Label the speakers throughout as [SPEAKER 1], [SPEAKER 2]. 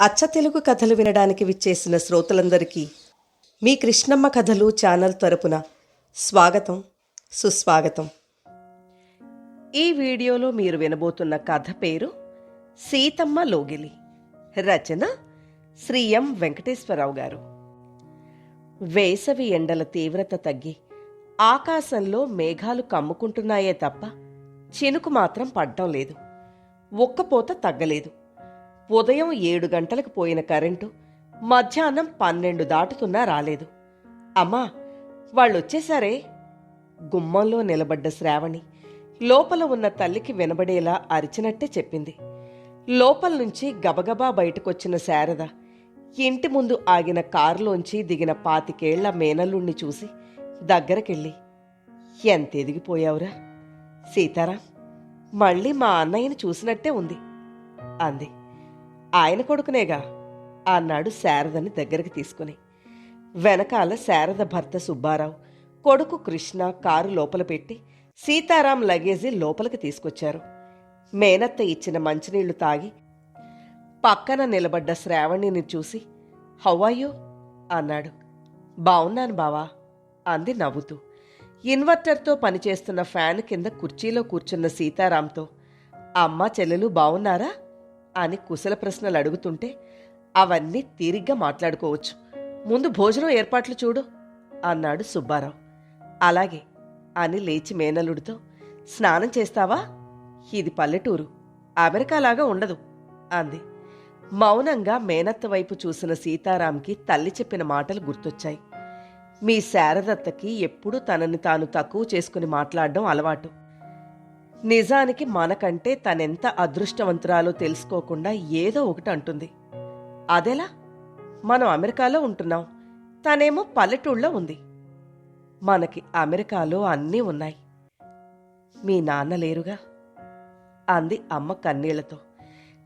[SPEAKER 1] అచ్చ తెలుగు కథలు వినడానికి విచ్చేసిన శ్రోతలందరికీ మీ కృష్ణమ్మ కథలు ఛానల్ తరపున స్వాగతం సుస్వాగతం. ఈ వీడియోలో మీరు వినబోతున్న కథ పేరు సీతమ్మ లోగిలి. రచన శ్రీ ఎం వెంకటేశ్వరరావు గారు. వేసవి ఎండల తీవ్రత తగ్గి ఆకాశంలో మేఘాలు కమ్ముకుంటున్నాయే తప్ప చినుకు మాత్రం పడ్డం లేదు. ఒక్కపోత తగ్గలేదు. ఉదయం ఏడు గంటలకు పోయిన కరెంటు మధ్యాహ్నం పన్నెండు దాటుతున్నా రాలేదు. అమ్మా వాళ్ళొచ్చేసరే? గుమ్మంలో నిలబడ్డ శ్రావణి లోపల ఉన్న తల్లికి వినబడేలా అరిచినట్టే చెప్పింది. లోపల నుంచి గబగబా బయటకొచ్చిన శారద ఇంటి ముందు ఆగిన కారులోంచి దిగిన పాతికేళ్ళ మేనల్లుణ్ణి చూసి దగ్గరకెళ్ళి ఎంత ఎదిగిపోయావురా? సీతారాం మళ్ళీ మా అన్నయ్యని చూసినట్టే ఉంది అంది. ఆయన కొడుకునేగా అన్నాడు శారదని దగ్గరికి తీసుకుని. వెనకాల శారద భర్త సుబ్బారావు కొడుకు కృష్ణ కారు లోపల పెట్టి సీతారాం లగేజీ లోపలికి తీసుకొచ్చారు. మేనత్త ఇచ్చిన మంచినీళ్ళు తాగి పక్కన నిలబడ్డ శ్రావణిని చూసి హౌవాయో అన్నాడు. బావున్నాను బావా అంది నవ్వుతూ. ఇన్వర్టర్తో పనిచేస్తున్న ఫ్యాన్ కింద కుర్చీలో కూర్చున్న సీతారాంతో అమ్మ చెల్లెలు బావున్నారా? అని కుశల ప్రశ్నలు అడుగుతుంటే అవన్నీ తీరిగ్గా మాట్లాడుకోవచ్చు. ముందు భోజనం ఏర్పాట్లు చూడు అన్నాడు సుబ్బారావు. అలాగే అని లేచి మేనలుడితో స్నానం చేస్తావా? ఇది పల్లెటూరు అమెరికాలాగా ఉండదు అంది. మౌనంగా మేనత్త వైపు చూసిన సీతారాంకి తల్లి చెప్పిన మాటలు గుర్తొచ్చాయి. మీ శారదత్తకి ఎప్పుడూ తనని తాను తక్కువ చేసుకుని మాట్లాడడం అలవాటు. నిజానికి మనకంటే తనెంత అదృష్టవంతురాలో తెలుసుకోకుండా ఏదో ఒకటి అంటుంది. అదెలా? మనం అమెరికాలో ఉంటున్నాం. తనేమో పల్లెటూళ్ళలో ఉంది. మనకి అమెరికాలో అన్నీ ఉన్నాయి. మీ నాన్న లేరుగా? అంది అమ్మ కన్నీళ్ళతో.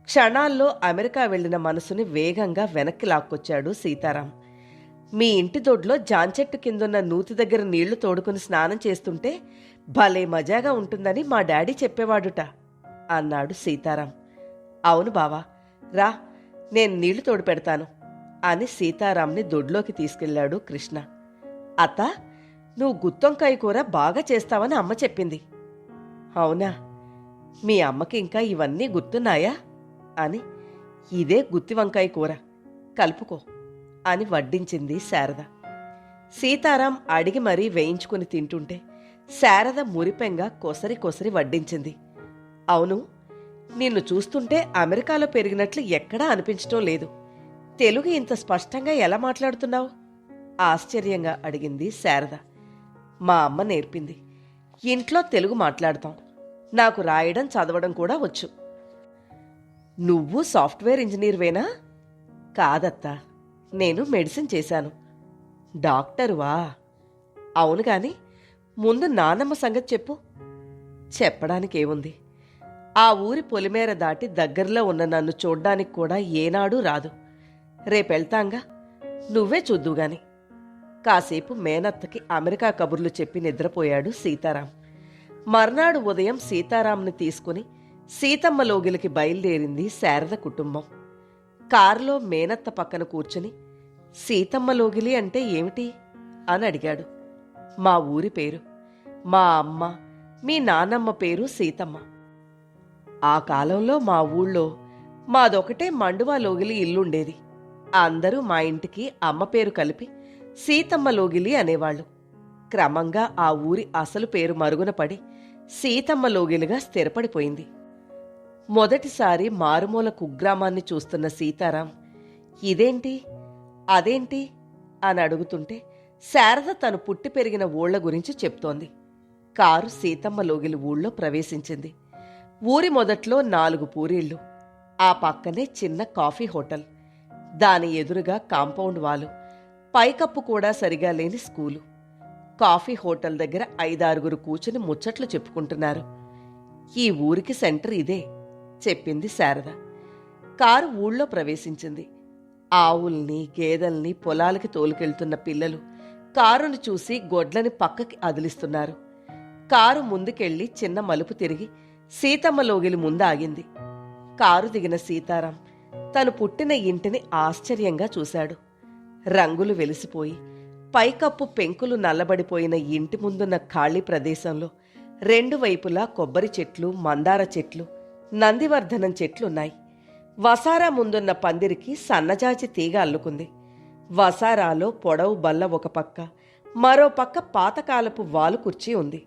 [SPEAKER 1] క్షణాల్లో అమెరికా వెళ్ళిన మనసుని వేగంగా వెనక్కి లాక్కొచ్చాడు సీతారాం. మీ ఇంటి దొడ్లో జాంచెట్టు కిందున్న నూతి దగ్గర నీళ్ళు తోడుకుని స్నానం చేస్తుంటే భలే మజాగా ఉంటుందని మా డాడీ చెప్పేవాడుట అన్నాడు సీతారాం. అవును బావా రా నేను నీళ్ళు తోడు పెడతాను అని సీతారాంని దొడ్లోకి తీసుకెళ్ళాడు కృష్ణ. అత్త నువ్వు గుత్తొంకాయ కూర బాగా చేస్తావని అమ్మ చెప్పింది. అవునా మీ అమ్మకి ఇంకా ఇవన్నీ గుర్తున్నాయా అని ఇదే గుత్తి వంకాయ కూర కలుపుకో అని వడ్డించింది శారద. సీతారాం అడిగి మరీ వేయించుకుని తింటుంటే శారద మురిపెంగ కొసరి కొసరి వడ్డించింది. అవును నిన్ను చూస్తుంటే అమెరికాలో పెరిగినట్లు ఎక్కడా అనిపించటం లేదు. తెలుగు ఇంత స్పష్టంగా ఎలా మాట్లాడుతున్నావు? ఆశ్చర్యంగా అడిగింది శారద. మా అమ్మ నేర్పింది. ఇంట్లో తెలుగు మాట్లాడతాం. నాకు రాయడం చదవడం కూడా వచ్చు. నువ్వు సాఫ్ట్వేర్ ఇంజనీర్వేనా? కాదత్తా నేను మెడిసిన్ చేశాను. డాక్టరువా? అవును కానీ ముందు నానమ్మ సంగతి చెప్పు. చెప్పడానికి ఏముంది ఆ ఊరి పొలిమేర దాటి దగ్గరలో ఉన్న నన్ను చూడ్డానికి కూడా ఏనాడూ రాదు. రేపెళ్తాంగా? నువ్వే చూద్దుగాని కాసేపు మేనత్తకి అమెరికా కబుర్లు చెప్పి నిద్రపోయాడు సీతారాం. మర్నాడు ఉదయం సీతారాంని తీసుకుని సీతమ్మ లోగిలికి బయలుదేరింది శారద కుటుంబం. కారులో మేనత్త పక్కన కూర్చుని సీతమ్మ లోగిలి అంటే ఏమిటి? అని అడిగాడు. మా ఊరి పేరు మా అమ్మ మీ నాన్నమ్మ పేరు సీతమ్మ. ఆ కాలంలో మా ఊళ్ళో మాదొకటే మండువా లోగిలి ఇల్లుండేది. అందరూ మా ఇంటికి అమ్మ పేరు కలిపి సీతమ్మ లోగిలి అనేవాళ్ళు. క్రమంగా ఆ ఊరి అసలు పేరు మరుగున పడి సీతమ్మ లోగిలిగా స్థిరపడిపోయింది. మొదటిసారి మారుమూల కుగ్రామాన్ని చూస్తున్న సీతారాం ఇదేంటి? అదేంటి? అని అడుగుతుంటే శారద తను పుట్టి పెరిగిన ఊళ్ళ గురించి చెప్తోంది. కారు సీతమ్మ లోగిలి ఊళ్ళో ప్రవేశించింది. ఊరి మొదట్లో నాలుగు పూరీళ్ళు ఆ పక్కనే చిన్న కాఫీ హోటల్ దాని ఎదురుగా కాంపౌండ్ వాలు పైకప్పు కూడా సరిగా లేని స్కూలు. కాఫీ హోటల్ దగ్గర ఐదారుగురు కూర్చుని ముచ్చట్లు చెప్పుకుంటున్నారు. ఈ ఊరికి సెంటర్ ఇదే చెప్పింది శారద. కారు ఊళ్ళో ప్రవేశించింది. ఆవుల్ని గేదెల్ని పొలాలకి తోలుకెళ్తున్న పిల్లలు కారును చూసి గొడ్లని పక్కకి అదిలిస్తున్నారు. కారు ముందుకెళ్ళి చిన్న మలుపు తిరిగి సీతమ్మ లోగిలి ముందు ఆగింది కారు దిగిన సీతారాం తను పుట్టిన ఇంటిని ఆశ్చర్యంగా చూశాడు. రంగులు వెలిసిపోయి పైకప్పు పెంకులు నల్లబడిపోయిన ఇంటి ముందున్న ఖాళీ ప్రదేశంలో రెండు వైపులా కొబ్బరి చెట్లు మందార చెట్లు నందివర్ధనం చెట్లున్నాయి. వసారా ముందున్న పందిరికి సన్నజాజి తీగ అల్లుకుంది. వసారాలో పొడవు బల్ల ఒక పక్క మరో పక్క పాతకాలపు వాలు కుర్చీ ఉంది.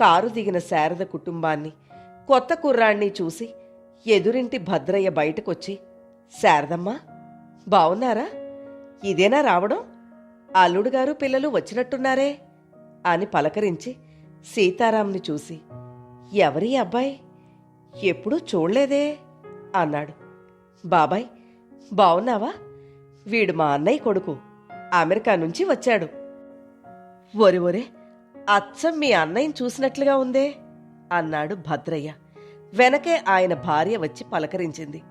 [SPEAKER 1] కారు దిగిన శారద కుటుంబాన్ని కొత్త కుర్రాణ్ణి చూసి ఎదురింటి భద్రయ్య బయటకొచ్చి శారదమ్మా బావున్నారా? ఇదేనా రావడం? అల్లుడుగారు పిల్లలు వచ్చినట్టున్నారే? అని పలకరించి సీతారాంని చూసి ఎవరి అబ్బాయి? ఎప్పుడూ చూడలేదే? అన్నాడు. బాబాయ్ బావున్నావా? వీడు మా అన్నయ్య కొడుకు అమెరికా నుంచి వచ్చాడు. ఒరే ఒరే అచ్చం మీ అన్నయ్యని చూసినట్లుగా ఉందే? అన్నాడు భద్రయ్య. వెనకే ఆయన భార్య వచ్చి పలకరించింది.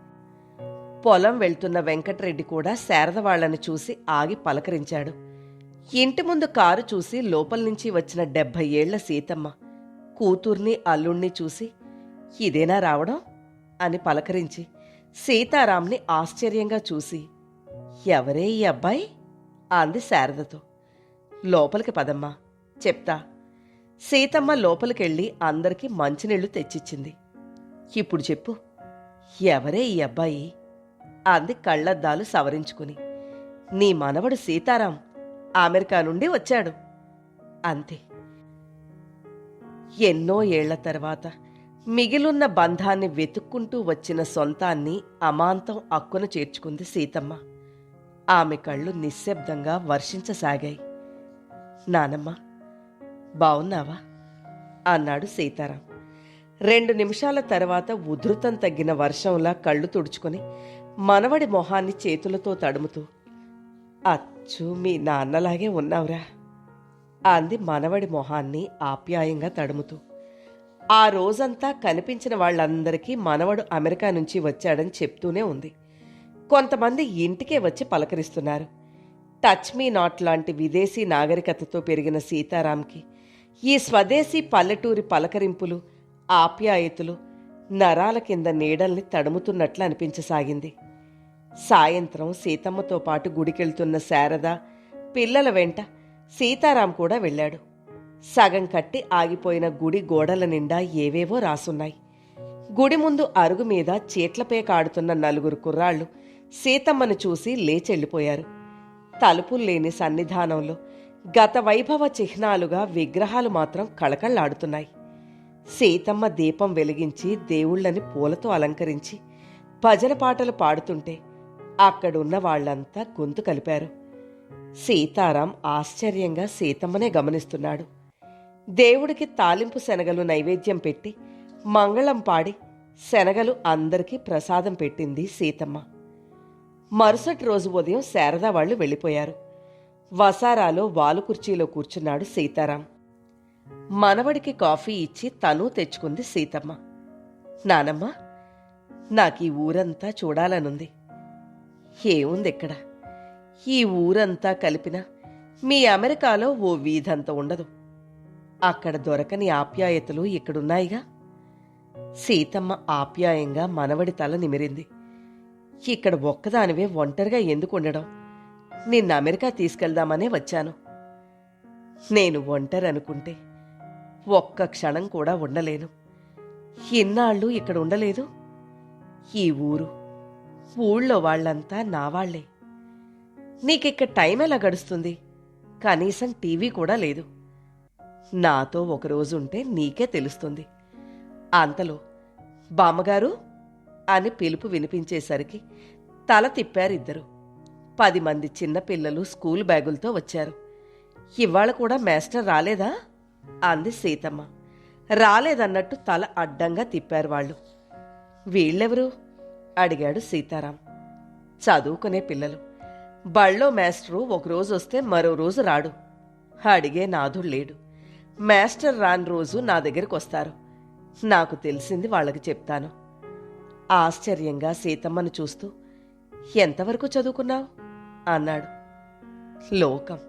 [SPEAKER 1] పొలం వెళ్తున్న వెంకటరెడ్డి కూడా శారద వాళ్ళని చూసి ఆగి పలకరించాడు. ఇంటి ముందు కారు చూసి లోపల నుంచి వచ్చిన డెబ్భై ఏళ్ళ సీతమ్మ కూతుర్ని అల్లుణ్ణి చూసి ఇదేనా రావడం? అని పలకరించి సీతారాంని ఆశ్చర్యంగా చూసి ఎవరే ఈ అబ్బాయి? అంది శారదతో. లోపలికి పదమ్మా. చెప్తా. సీతమ్మ లోపలికెళ్ళి అందరికీ మంచినీళ్ళు తెచ్చిచ్చింది. ఇప్పుడు చెప్పు ఎవరే ఈ అబ్బాయి? అంది కళ్ళద్దాలు సవరించుకుని. నీ మనవడు సీతారాం అమెరికా నుండి వచ్చాడు. అంతే. ఎన్నో ఏళ్ళ తర్వాత మిగిలున్న బంధాన్ని వెతుక్కుంటూ వచ్చిన సొంతాన్ని అమాంతం అక్కున చేర్చుకుంది సీతమ్మ. ఆమె కళ్ళు నిశ్శబ్దంగా వర్షించసాగాయి. నానమ్మ బావున్నావా? అన్నాడు సీతారాం. రెండు నిమిషాల తర్వాత ఉధృతం తగ్గిన వర్షంలా కళ్ళు తుడుచుకొని మనవడి మొహాన్ని చేతులతో తడుముతూ అచ్చు మీ నాన్నలాగే ఉన్నావురా అంది మనవడి మొహాన్ని ఆప్యాయంగా తడుముతూ. ఆ రోజంతా కనిపించిన వాళ్ళందరికీ మనవడు అమెరికా నుంచి వచ్చాడని చెప్తూనే ఉంది. కొంతమంది ఇంటికే వచ్చి పలకరిస్తున్నారు. టచ్ మీ నాట్ లాంటి విదేశీ నాగరికతతో పెరిగిన సీతారాంకి ఈ స్వదేశీ పల్లెటూరి పలకరింపులు ఆప్యాయతలు నరాల కింద నీడల్ని తడుముతున్నట్లు అనిపించసాగింది. సాయంత్రం సీతమ్మతో పాటు గుడికెళ్తున్న శారద పిల్లల వెంట సీతారాం కూడా వెళ్ళాడు. సగం కట్టి ఆగిపోయిన గుడి గోడల నిండా ఏవేవో రాసున్నాయి. గుడి ముందు అరుగు మీద చీట్లపే కాడుతున్న నలుగురు కుర్రాళ్ళు సీతమ్మను చూసి లేచెళ్ళిపోయారు. తలుపులు లేని సన్నిధానంలో గత వైభవ చిహ్నాలుగా విగ్రహాలు మాత్రం కళకళ్ళాడుతున్నాయి. సీతమ్మ దీపం వెలిగించి దేవుళ్ళని పూలతో అలంకరించి భజన పాటలు పాడుతుంటే అక్కడున్న వాళ్ళంతా గొంతు కలిపారు. సీతారాం ఆశ్చర్యంగా సీతమ్మనే గమనిస్తున్నాడు. దేవుడికి తాలింపు శనగలు నైవేద్యం పెట్టి మంగళం పాడి శనగలు అందరికీ ప్రసాదం పెట్టింది సీతమ్మ. మరుసటి రోజు ఉదయం శారదా వాళ్ళు వెళ్ళిపోయారు. వసారాలో వాలు కుర్చీలో కూర్చున్నాడు సీతారాం. మనవడికి కాఫీ ఇచ్చి తను తెచ్చుకుంది సీతమ్మ. నానమ్మ నాకు ఈ ఊరంతా చూడాలనుంది. ఏముంది ఇక్కడ ఈ ఊరంతా కలిపిన మీ అమెరికాలో ఓ వీధంత ఉండదు. అక్కడ దొరకని ఆప్యాయతలు ఇక్కడున్నాయిగా. సీతమ్మ ఆప్యాయంగా మనవడి తల నిమిరింది. ఇక్కడ ఒక్కదానివే ఒంటరిగా ఎందుకు ఉండడం నిన్న అమెరికా తీసుకెళ్దామనే వచ్చాను. నేను ఒంటరనుకుంటే ఒక్క క్షణం కూడా ఉండలేను. ఇన్నాళ్ళు ఇక్కడ ఉండలేదు. ఈ ఊరు ఊళ్ళో వాళ్ళంతా నా వాళ్ళే నీకిక్కడ టైం ఎలా గడుస్తుంది? కనీసం టీవీ కూడా లేదు. నాతో ఒకరోజు ఉంటే నీకే తెలుస్తుంది. అంతలో బామ్మగారు అని పిలుపు వినిపించేసరికి తల తిప్పారిద్దరు. పది మంది చిన్నపిల్లలు స్కూల్ బ్యాగులతో వచ్చారు. ఇవాళ కూడా మాస్టర్ రాలేదా? అంది సీతమ్మ. రాలేదన్నట్టు తల అడ్డంగా తిప్పారు వాళ్ళు. వీళ్ళెవరు? అడిగాడు సీతారాం. చదువుకునే పిల్లలు. బళ్ళో మాస్టరు ఒకరోజు వస్తే మరో రోజు రాడు. అడిగే నాథుడు లేడు. మాస్టర్ రాని రోజు నా దగ్గరికి వస్తారు. నాకు తెలిసింది వాళ్ళకి చెప్తాను. ఆశ్చర్యంగా సీతమ్మను చూస్తూ ఎంతవరకు చదువుకున్నావు? అన్నాడు. లోకం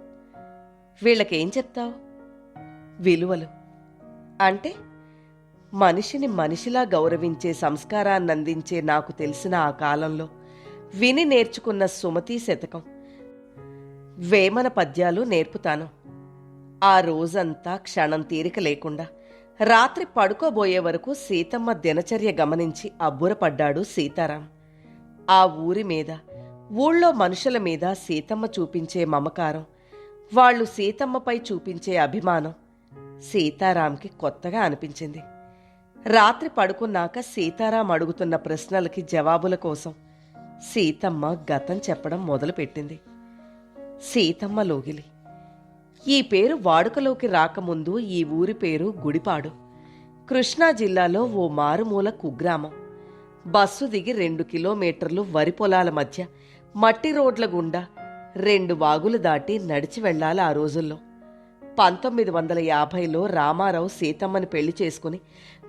[SPEAKER 1] వీళ్ళకేం చెప్తావు? విలువలు. అంటే మనిషిని మనిషిలా గౌరవించే సంస్కారాన్ని అందించే నాకు తెలిసిన ఆ కాలంలో విని నేర్చుకున్న సుమతి శతకం. వేమన పద్యాలు నేర్పుతాను. ఆ రోజంతా క్షణం తీరిక లేకుండా రాత్రి పడుకోబోయే వరకు సీతమ్మ దినచర్య గమనించి అబ్బురపడ్డాడు సీతారాం. ఆ ఊరి మీద ఊళ్ళో మనుషుల మీద సీతమ్మ చూపించే మమకారం వాళ్ళు సీతమ్మపై చూపించే అభిమానం సీతారాంకి కొత్తగా అనిపించింది. రాత్రి పడుకున్నాక సీతారాం అడుగుతున్న ప్రశ్నలకి జవాబుల కోసం సీతమ్మ గతం చెప్పడం మొదలుపెట్టింది. సీతమ్మ లోగిలి ఈ పేరు వాడుకలోకి రాకముందు ఈ ఊరి పేరు గుడిపాడు. కృష్ణా జిల్లాలో ఓ మారుమూల కుగ్రామం. బస్సు దిగి రెండు కిలోమీటర్లు వరి పొలాల మధ్య మట్టి రోడ్ల గుండా రెండు వాగులు దాటి నడిచి వెళ్ళాలి ఆ రోజుల్లో. పంతొమ్మిది వందల యాభైలో రామారావు సీతమ్మని పెళ్ళి చేసుకుని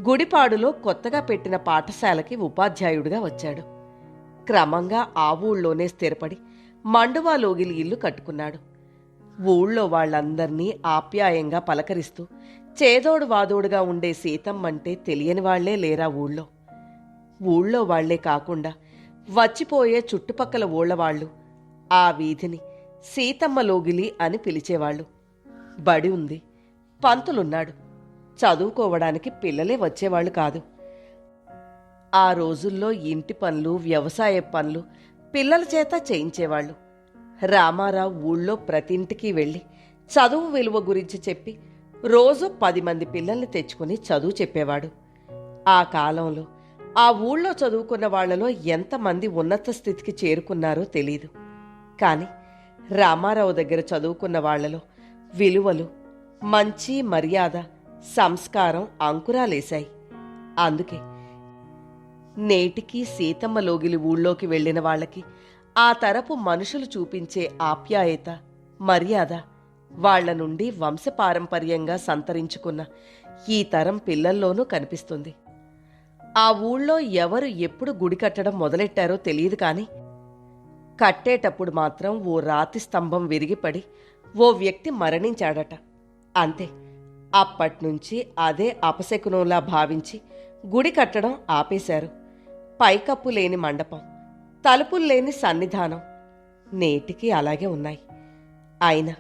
[SPEAKER 1] గుడిపాడులో కొత్తగా పెట్టిన పాఠశాలకి ఉపాధ్యాయుడిగా వచ్చాడు. క్రమంగా ఆ ఊళ్ళోనే స్థిరపడి మండువాలోగిలి ఇల్లు కట్టుకున్నాడు. ఊళ్ళో వాళ్ళందర్నీ ఆప్యాయంగా పలకరిస్తూ చేదోడు వాదోడుగా ఉండే సీతమ్మంటే తెలియని వాళ్ళే లేరా ఊళ్ళో? ఊళ్ళో వాళ్ళే కాకుండా వచ్చిపోయే చుట్టుపక్కల ఊళ్ళవాళ్ళు. ఆ వీధిని సీతమ్మ లోగిలి అని పిలిచేవాళ్ళు. బడి ఉంది. పంతులున్నాడు. చదువుకోవడానికి పిల్లలే వచ్చేవాళ్ళు కాదు. ఆ రోజుల్లో ఇంటి పనులు వ్యవసాయ పనులు పిల్లల చేత చేయించేవాళ్ళు. రామారావు ఊళ్ళో ప్రతింటికి వెళ్ళి చదువు విలువ గురించి చెప్పి రోజు పది మంది పిల్లల్ని తెచ్చుకుని చదువు చెప్పేవాడు. ఆ కాలంలో ఆ ఊళ్ళో చదువుకున్న వాళ్ళలో ఎంతమంది ఉన్నత స్థితికి చేరుకున్నారో తెలీదు. కానీ రామారావు దగ్గర చదువుకున్న వాళ్ళలో విలువలు మంచి మర్యాద సంస్కారం అంకురాలేశాయి. అందుకే నేటికి సీతమ్మ లోగిలి ఊళ్ళోకి వెళ్ళిన వాళ్ళకి ఆ తరపు మనుషులు చూపించే ఆప్యాయత మర్యాద వాళ్ళ నుండి వంశపారంపర్యంగా సంతరించుకున్న ఈ తరం పిల్లల్లోనూ కనిపిస్తుంది. ఆ ఊళ్ళో ఎవరు ఎప్పుడు గుడి కట్టడం మొదలెట్టారో తెలియదు కాని కట్టేటప్పుడు మాత్రం ఓ రాతి స్తంభం విరిగిపడి ఓ వ్యక్తి మరణించాడట. అంతే అప్పట్నుంచి అదే అపశకునంలా భావించి గుడి కట్టడం ఆపేశారు. పైకప్పు లేని మండపం తలుపులు లేని సన్నిధానం నేటికి అలాగే ఉన్నాయి. అయినా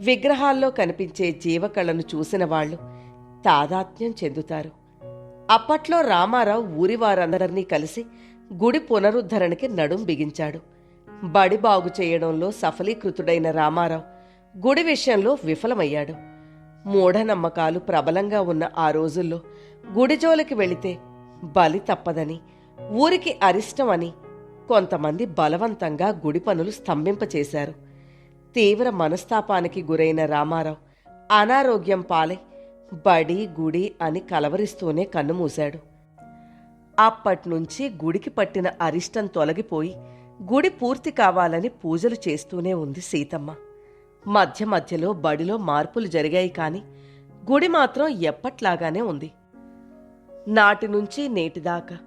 [SPEAKER 1] విగ్రహాల్లో కనిపించే జీవకళను చూసిన వాళ్ళు తాదాత్మ్యం చెందుతారు. అప్పట్లో రామారావు ఊరి వారందరినీ కలిసి గుడి పునరుద్ధరణకి నడుం బిగించాడు. బడి బాగు చేయడంలో సఫలీకృతుడైన రామారావు గుడి విషయంలో విఫలమయ్యాడు. మూఢనమ్మకాలు ప్రబలంగా ఉన్న ఆ రోజుల్లో గుడిజోలికి వెళితే బలి తప్పదని ఊరికి అరిష్టమని కొంతమంది బలవంతంగా గుడి పనులు స్తంభింపచేశారు తీవ్ర మనస్తాపానికి గురైన రామారావు అనారోగ్యం పాలై బడి గుడి అని కలవరిస్తూనే కన్నుమూశాడు అప్పట్నుంచి గుడికి పట్టిన అరిష్టం తొలగిపోయి గుడి పూర్తి కావాలని పూజలు చేస్తూనే ఉంది సీతమ్మ. మధ్య మధ్యలో బడిలో మార్పులు జరిగాయి కాని గుడి మాత్రం ఎప్పట్లాగానే ఉంది. నాటి నుంచి నేటిదాకా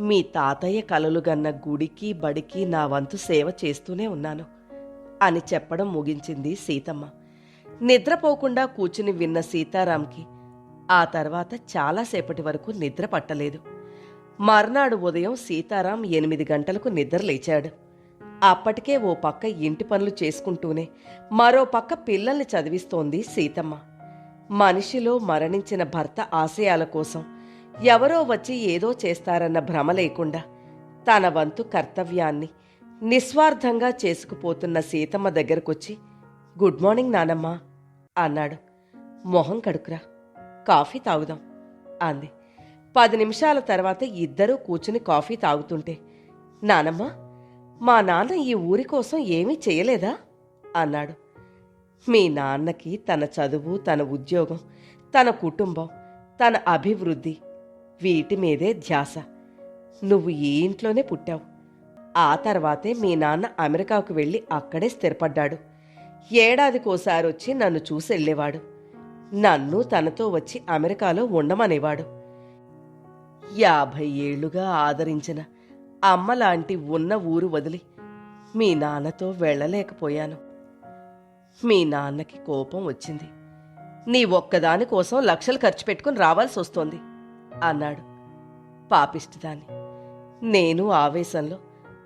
[SPEAKER 1] మీ తాతయ్య కలలుగన్న గుడికి బడికి నా వంతు సేవ చేస్తూనే ఉన్నాను అని చెప్పడం ముగించింది సీతమ్మ. నిద్రపోకుండా కూర్చుని విన్న సీతారాంకి ఆ తర్వాత చాలాసేపటి వరకు నిద్ర పట్టలేదు. మర్నాడు ఉదయం సీతారాం ఎనిమిది గంటలకు నిద్ర లేచాడు. అప్పటికే ఓ పక్క ఇంటి పనులు చేసుకుంటూనే మరో పక్క పిల్లల్ని చదివిస్తోంది సీతమ్మ. మనిషిలో మరణించిన భర్త ఆశయాల కోసం ఎవరో వచ్చి ఏదో చేస్తారన్న భ్రమ లేకుండా తన వంతు కర్తవ్యాన్ని నిస్వార్థంగా చేసుకుపోతున్న సీతమ్మ దగ్గరకొచ్చి గుడ్ మార్నింగ్ నానమ్మ. అన్నాడు. మొహం కడుకురా కాఫీ తాగుదాం అంది. పది నిమిషాల తర్వాత ఇద్దరూ కూర్చుని కాఫీ తాగుతుంటే నానమ్మ మా నాన్న ఈ ఊరి కోసం ఏమీ చేయలేదా? అన్నాడు. మీ నాన్నకి తన చదువు తన ఉద్యోగం తన కుటుంబం తన అభివృద్ధి వీటి మీదే ధ్యాస. నువ్వు ఈ ఇంట్లోనే పుట్టావు. ఆ తర్వాతే మీ నాన్న అమెరికాకు వెళ్ళి అక్కడే స్థిరపడ్డాడు. ఏడాదికోసారి వచ్చి నన్ను చూసి వెళ్ళేవాడు. నన్ను తనతో వచ్చి అమెరికాలో ఉండమనేవాడు. యాభై ఏళ్ళుగా ఆదరించిన అమ్మలాంటి ఉన్న ఊరు వదిలి మీ నాన్నతో వెళ్ళలేకపోయాను. మీ నాన్నకి కోపం వచ్చింది. నీ ఒక్కదాని కోసం లక్షలు ఖర్చు పెట్టుకుని రావాల్సి వస్తోంది అన్నాడు పాపిష్టిదాన్ని. నేను ఆవేశంలో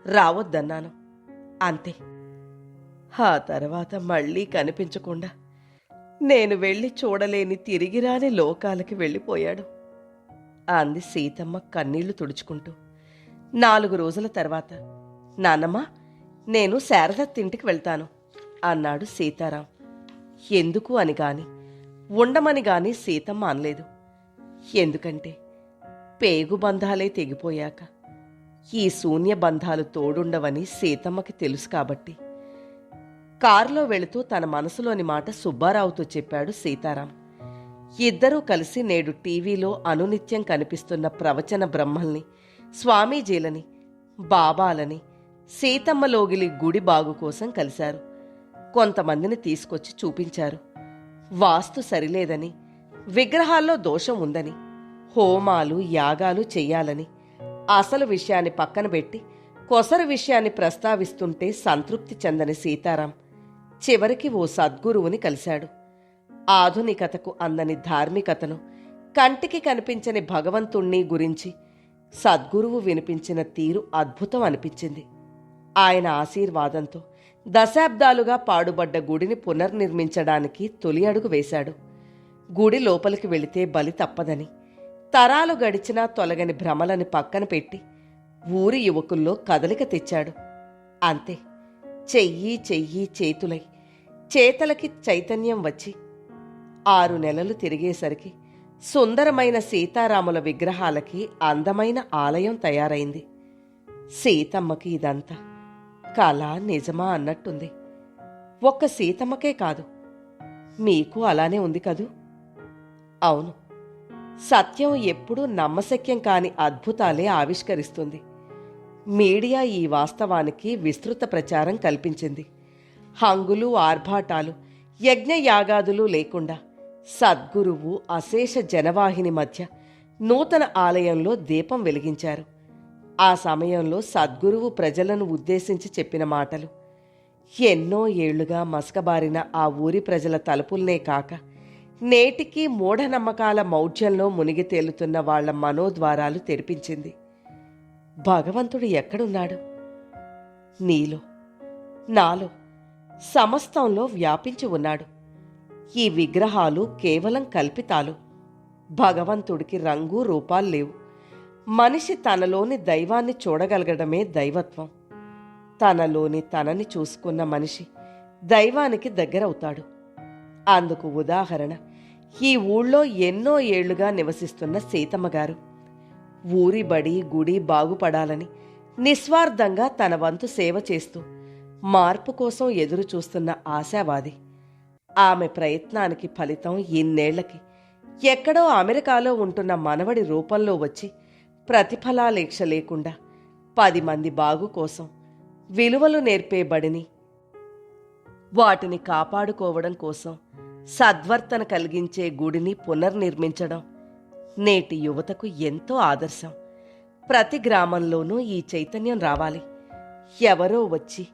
[SPEAKER 1] రావద్దన్నాను. అంతే. ఆ తర్వాత మళ్ళీ కనిపించకుండా నేను వెళ్ళి చూడలేని తిరిగిరాని లోకాలకి వెళ్ళిపోయాడు. అంది సీతమ్మ కన్నీళ్ళు తుడుచుకుంటూ. నాలుగు రోజుల తర్వాత నాన్నమ్మ నేను శారదత్ ఇంటికి వెళ్తాను అన్నాడు సీతారాం. ఎందుకు అని గాని ఉండమని గాని సీతమ్మ అనలేదు. ఎందుకంటే పేగు బంధాలే తెగిపోయాక ఈ శూన్య బంధాలు తోడుండవని సీతమ్మకి తెలుసు కాబట్టి కారులో వెళుతూ తన మనసులోని మాట సుబ్బారావుతో చెప్పాడు సీతారాం. ఇద్దరూ కలిసి నేడు టీవీలో అనునిత్యం కనిపిస్తున్న ప్రవచన బ్రహ్మల్ని స్వామీజీలని బాబాలని సీతమ్మలోగిలి గుడి బాగు కోసం కలిశారు. కొంతమందిని తీసుకొచ్చి చూపించారు. వాస్తు సరిలేదని విగ్రహాల్లో దోషం ఉందని హోమాలు యాగాలు చెయ్యాలని అసలు విషయాన్ని పక్కన పెట్టి కొసరు విషయాన్ని ప్రస్తావిస్తుంటే సంతృప్తి చెందని సీతారాం. చివరికి ఓ సద్గురువుని కలిశాడు. ఆధునికతకు అందని ధార్మికతను కంటికి కనిపించని భగవంతుణ్ణి గురించి సద్గురువు వినిపించిన తీరు అద్భుతం అనిపించింది. ఆయన ఆశీర్వాదంతో దశాబ్దాలుగా పాడుబడ్డ గుడిని పునర్నిర్మించడానికి తొలి అడుగు వేశాడు. గుడి లోపలికి వెళితే బలి తప్పదని తరాలు గడిచినా తొలగని భ్రమలని పక్కన పెట్టి ఊరి యువకుల్లో కదలిక తెచ్చాడు. అంతే చెయ్యి చెయ్యి చేతులై చేతలకి చైతన్యం వచ్చి ఆరు నెలలు తిరిగేసరికి సుందరమైన సీతారాముల విగ్రహాలకి అందమైన ఆలయం తయారైంది. సీతమ్మకి ఇదంతా కళ నిజమా అన్నట్టుంది. ఒక్క సీతమ్మకే కాదు మీకు అలానే ఉంది కదూ? అవును సత్యం ఎప్పుడూ నమ్మశక్యం కాని అద్భుతాలే ఆవిష్కరిస్తుంది. మీడియా ఈ వాస్తవానికి విస్తృత ప్రచారం కల్పించింది. హంగులు ఆర్భాటాలు యజ్ఞయాగాదులు లేకుండా సద్గురువు అశేష జనవాహిని మధ్య నూతన ఆలయంలో దీపం వెలిగించారు. ఆ సమయంలో సద్గురువు ప్రజలను ఉద్దేశించి చెప్పిన మాటలు ఎన్నో ఏళ్ళుగా మసకబారిన ఆ ఊరి ప్రజల తలుపుల్నే కాక నేటికి మూఢనమ్మకాల మౌఢ్యంలో మునిగి తేలుతున్న వాళ్ళ మనోద్వారాలు తెరిపించింది. భగవంతుడు ఎక్కడున్నాడు? నీలో నాలో సమస్తంలో వ్యాపించి ఉన్నాడు. ఈ విగ్రహాలు కేవలం కల్పితాలు. భగవంతుడికి రంగు రూపాలు లేవు. మనిషి తనలోని దైవాన్ని చూడగలగడమే దైవత్వం. తనలోని తనని చూసుకున్న మనిషి దైవానికి దగ్గరవుతాడు. అందుకు ఉదాహరణ ఈ ఊళ్ళో ఎన్నో ఏళ్ళుగా నివసిస్తున్న సీతమ్మ గారు. ఊరి బడి గుడి బాగుపడాలని నిస్వార్థంగా తన వంతు సేవ చేస్తూ మార్పు కోసం ఎదురు చూస్తున్న ఆశావాది. ఆమె ప్రయత్నానికి ఫలితం ఇన్నేళ్ళకి. ఎక్కడో అమెరికాలో ఉంటున్న మనవడి రూపంలో వచ్చి ప్రతిఫలాలేక్ష లేకుండా పది మంది బాగు కోసం విలువలు నేర్పేబడిని వాటిని కాపాడుకోవడం కోసం సద్వర్తన కలిగించే గుడిని పునర్నిర్మించడం నేటి యువతకు ఎంతో ఆదర్శం. ప్రతి గ్రామంలోనూ ఈ చైతన్యం రావాలి. ఎవరో వచ్చి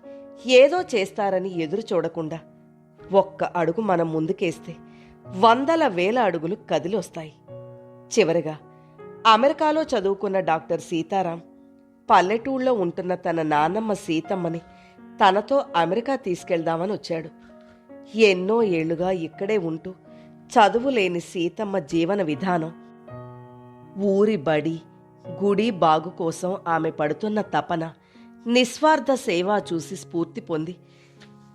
[SPEAKER 1] ఏదో చేస్తారని ఎదురు చూడకుండా ఒక్క అడుగు మనం ముందుకేస్తే వందల వేల అడుగులు కదిలొస్తాయి. చివరగా అమెరికాలో చదువుకున్న డాక్టర్ సీతారాం పల్లెటూళ్ళలో ఉంటున్న తన నాన్నమ్మ సీతమ్మని తనతో అమెరికా తీసుకెళ్దామని వచ్చాడు. ఎన్నో ఏళ్ళుగా ఇక్కడే ఉంటూ చదువు లేని సీతమ్మ జీవన విధానం ఊరి బడి గుడి బాగు కోసం ఆమె పడుతున్న తపన నిస్వార్థ సేవ చూసి స్ఫూర్తి పొంది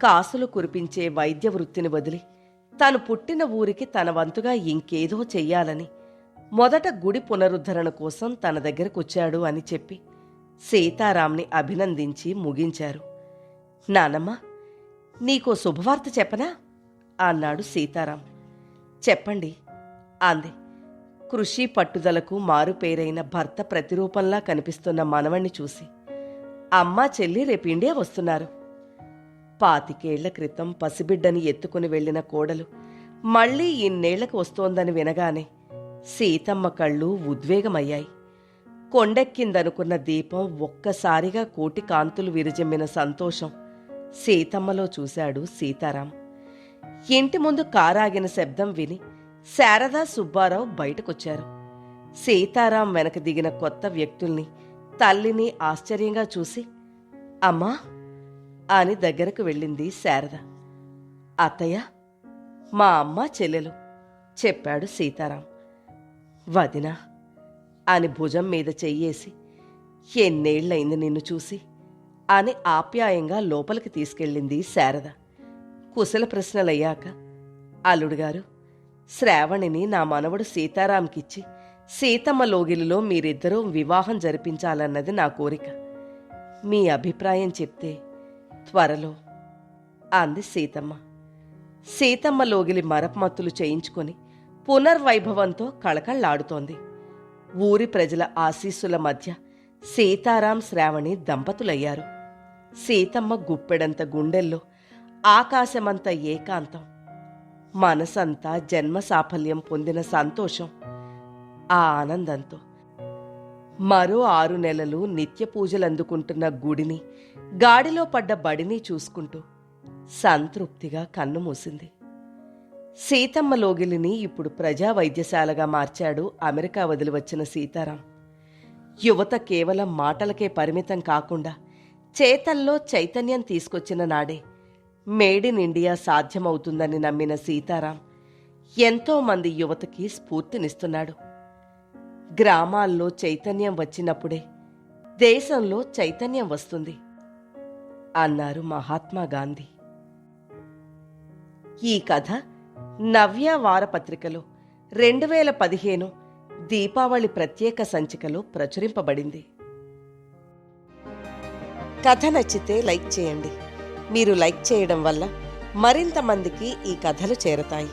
[SPEAKER 1] కాసులు కురిపించే వైద్య వృత్తిని వదిలి తాను పుట్టిన ఊరికి తన వంతుగా ఇంకేదో చెయ్యాలని మొదట గుడి పునరుద్ధరణ కోసం తన దగ్గరకొచ్చాడు అని చెప్పి సీతారాంని అభినందించి ముగించారు. నానమ్మ నీకో శుభవార్త చెప్పనా? అన్నాడు సీతారాం. చెప్పండి అంది. కృషి పట్టుదలకు మారుపేరైన భర్త ప్రతిరూపంలా కనిపిస్తున్న మనవణ్ణి చూసి అమ్మా చెల్లి రేపు ఇండియా వస్తున్నారు. పాతికేళ్ళ క్రితం పసిబిడ్డని ఎత్తుకుని వెళ్ళిన కోడలు మళ్ళీ ఇన్నేళ్ళకు వస్తోందని వినగానే సీతమ్మ కళ్ళు ఉద్వేగమయ్యాయి. కొండెక్కిందనుకున్న దీపం ఒక్కసారిగా కోటి కాంతులు విరజిమ్మిన సంతోషం సీతమ్మలో చూశాడు సీతారాం. ఇంటి ముందు కారాగిన శబ్దం విని శారదా సుబ్బారావు బయటకొచ్చారు. సీతారాం వెనక దిగిన కొత్త వ్యక్తుల్ని తల్లిని ఆశ్చర్యంగా చూసి అమ్మా అని దగ్గరకు వెళ్ళింది శారద. అత్తయ్య మా అమ్మ చెల్లెలు చెప్పాడు సీతారాం. వదినా అని భుజం మీద చెయ్యేసి ఎన్నేళ్ళైంది నిన్ను చూసి అని ఆప్యాయంగా లోపలికి తీసుకెళ్ళింది శారద. కుశల ప్రశ్నలయ్యాక అల్లుడుగారు శ్రావణిని నా మనవడు సీతారాంకిచ్చి సీతమ్మ లోగిలిలో మీరిద్దరూ వివాహం జరిపించాలన్నది నా కోరిక. మీ అభిప్రాయం చెప్తే త్వరలో అంది సీతమ్మ. సీతమ్మ లోగిలి మరపమత్తులు చేయించుకొని పునర్వైభవంతో కళకళ్ళాడుతోంది. ఊరి ప్రజల ఆశీస్సుల మధ్య సీతారాం శ్రావణి దంపతులయ్యారు. సీతమ్మ గుప్పెడంత గుండెల్లో ఆకాశమంత ఏకాంతం. మనసంతా జన్మ సాఫల్యం పొందిన సంతోషం. ఆ ఆనందంతో. మరో ఆరు నెలలు నిత్య పూజలందుకుంటున్న గుడిని గాడిలో పడ్డ బడిని చూసుకుంటూ సంతృప్తిగా కన్ను మూసింది. సీతమ్మ లోగిలిని ఇప్పుడు ప్రజా వైద్యశాలగా మార్చాడు అమెరికా వదిలి వచ్చిన సీతారాం. యువత కేవలం మాటలకే పరిమితం కాకుండా చేతల్లో చైతన్యం తీసుకొచ్చిన నాడే మేడ్ ఇన్ ఇండియా సాధ్యమవుతుందని నమ్మిన సీతారాం ఎంతో మంది యువతకి స్ఫూర్తినిస్తున్నాడు. గ్రామాల్లో చైతన్యం వచ్చినప్పుడే దేశంలో చైతన్యం వస్తుంది అన్నారు మహాత్మా గాంధీ. ఈ కథ నవ్య వారపత్రికలో రెండు వేల పదిహేను దీపావళి ప్రత్యేక సంచికలో ప్రచురింపబడింది. కథ నచ్చితే లైక్ చేయండి. మీరు లైక్ చేయడం వల్ల మరింత మందికి ఈ కథలు చేరతాయి.